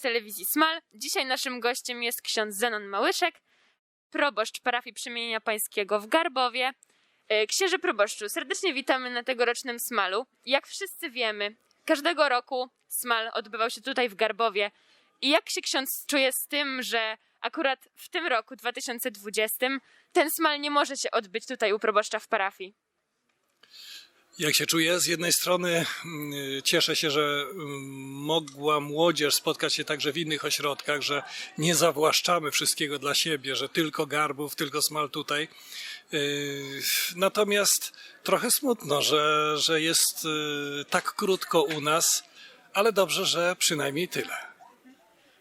telewizji Smal. Dzisiaj naszym gościem jest ksiądz Zenon Małyszek, proboszcz parafii Przemienienia Pańskiego w Garbowie. E, Księże proboszczu, serdecznie witamy na tegorocznym Smalu. Jak wszyscy wiemy, każdego roku Smal odbywał się tutaj w Garbowie. I jak się ksiądz czuje z tym, że akurat w tym roku, 2020, ten Smal nie może się odbyć tutaj u proboszcza w parafii? Jak się czuję? Z jednej strony mm, cieszę się, że mm, mogła młodzież spotkać się także w innych ośrodkach, że nie zawłaszczamy wszystkiego dla siebie, że tylko garbów, tylko smal tutaj. Yy, Natomiast trochę smutno, że, że jest yy, tak krótko u nas, ale dobrze, że przynajmniej tyle.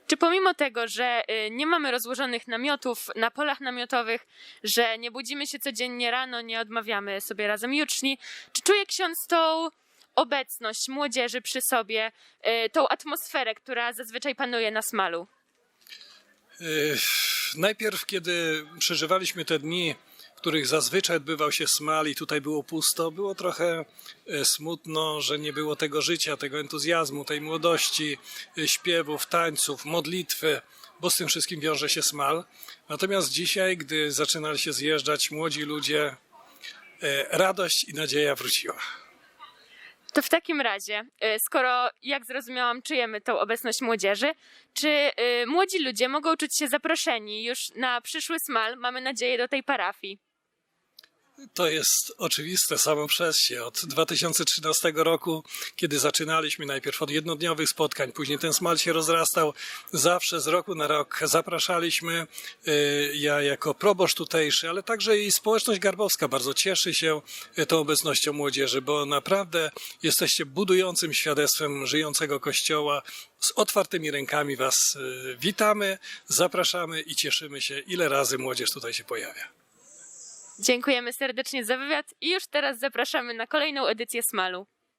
Czy pomimo tego, że y, nie mamy rozłożonych namiotów na polach namiotowych, że nie budzimy się codziennie rano, nie odmawiamy sobie razem juczni, czy czuje ksiądz tą obecność młodzieży przy sobie, y, tą atmosferę, która zazwyczaj panuje na smalu? Yy, Najpierw, kiedy przeżywaliśmy te dni, których zazwyczaj odbywał się smal i tutaj było pusto, było trochę e, smutno, że nie było tego życia, tego entuzjazmu, tej młodości, e, śpiewów, tańców, modlitwy, bo z tym wszystkim wiąże się smal. Natomiast dzisiaj, gdy zaczynali się zjeżdżać młodzi ludzie, e, radość i nadzieja wróciła. To w takim razie, skoro, jak zrozumiałam, czujemy tą obecność młodzieży, czy młodzi ludzie mogą czuć się zaproszeni już na przyszły smal, mamy nadzieję, do tej parafii? To jest oczywiste samo przez się. Od 2013 roku, kiedy zaczynaliśmy najpierw od jednodniowych spotkań, później ten smal się rozrastał, zawsze z roku na rok zapraszaliśmy. y, Ja jako proboszcz tutejszy, ale także i społeczność garbowska bardzo cieszy się y, tą obecnością młodzieży, bo naprawdę jesteście budującym świadectwem żyjącego kościoła. Z otwartymi rękami Was y, witamy, zapraszamy i cieszymy się, ile razy młodzież tutaj się pojawia. Dziękujemy serdecznie za wywiad i już teraz zapraszamy na kolejną edycję smalu.